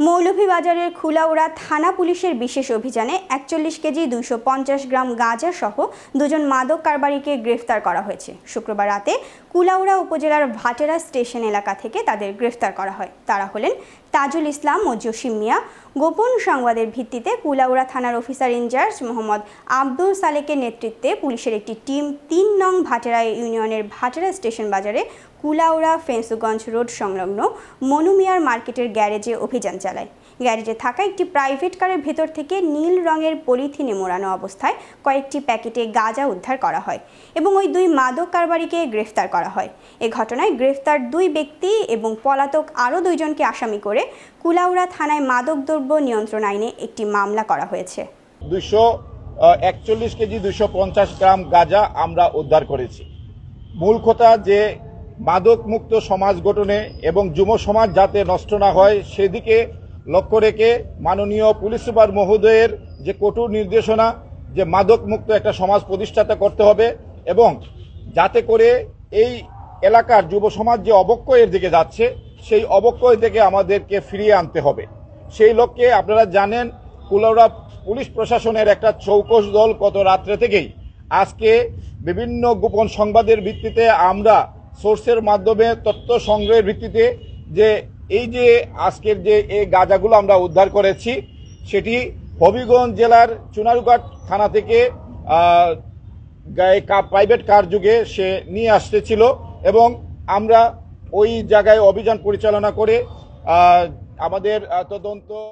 মৌলভীবাজারের খুলাউড়া থানা পুলিশের বিশেষ অভিযানে একচল্লিশ কেজি দুইশো পঞ্চাশ গ্রাম গাঁজা সহ দুজন মাদক কারবারিকে গ্রেফতার করা হয়েছে। শুক্রবার রাতে কুলাউড়া উপজেলার ভাটেরা স্টেশন এলাকা থেকে তাদের গ্রেফতার করা হয়। তারা হলেন তাজুল ইসলাম ও জসিম মিয়া। গোপন সংবাদের ভিত্তিতে কুলাউড়া থানার officer in charge Mohammad Abdul সালেকের নেতৃত্বে পুলিশের একটি টিম তিন নং ভাটেরা ইউনিয়নের ভাটেরা স্টেশন বাজারে কুলাউড়া ফেন্সুগঞ্জ রোড সংলগ্ন মনুমিয়ার মার্কেটের গ্যারেজে অভিযান চালায়। গ্যারেজে থাকা একটি প্রাইভেট কারের ভেতর থেকে নীল রঙের পলিথিনে মোড়ানো অবস্থায় কয়েকটি প্যাকেটে গাঁজা উদ্ধার করা হয় এবং ওই দুই মাদক কারবারিকে গ্রেফতার করা হয়। এ ঘটনায় গ্রেফতার দুই ব্যক্তি এবং পলাতক আরও দুইজনকে আসামি করে কুলাউড়া থানায় মাদকদ্রব্য নিয়ন্ত্রণ আইনে একটি মামলা করা হয়েছে। দুশো একচল্লিশ কেজি দুশো পঞ্চাশ গ্রাম গাঁজা আমরা উদ্ধার করেছি। মূল কথা যে মাদক মুক্ত সমাজ গঠনে এবং যুব সমাজ যাতে নষ্ট না হয়, সেদিকে লক্ষ্য রেখে মাননীয় পুলিশ সুপার মহোদয়ের যে কঠোর নির্দেশনা, যে মাদক মুক্ত একটা সমাজ প্রতিষ্ঠাতা করতে হবে এবং যাতে করে এই এলাকার যুব সমাজ যে অবক্ষয়ের দিকে যাচ্ছে, সেই অবক্ষয় থেকে আমাদেরকে ফিরিয়ে আনতে হবে। সেই লক্ষ্যে আপনারা জানেন, কুলাউড়া পুলিশ প্রশাসনের একটা চৌকস দল গত রাত্রে থেকেই। আজকে বিভিন্ন গোপন সংবাদের ভিত্তিতে আমরা সোর্সের মাধ্যমে তথ্য সংগ্রহের ভিত্তিতে যে এই যে আজকের যে এই গাঁজাগুলো আমরা উদ্ধার করেছি, সেটি হবিগঞ্জ জেলার চুনারুঘাট থানা থেকে প্রাইভেট কার যুগে সে নিয়ে আসতেছিল এবং আমরা ওই জায়গায় অভিযান পরিচালনা করে আমাদের তদন্ত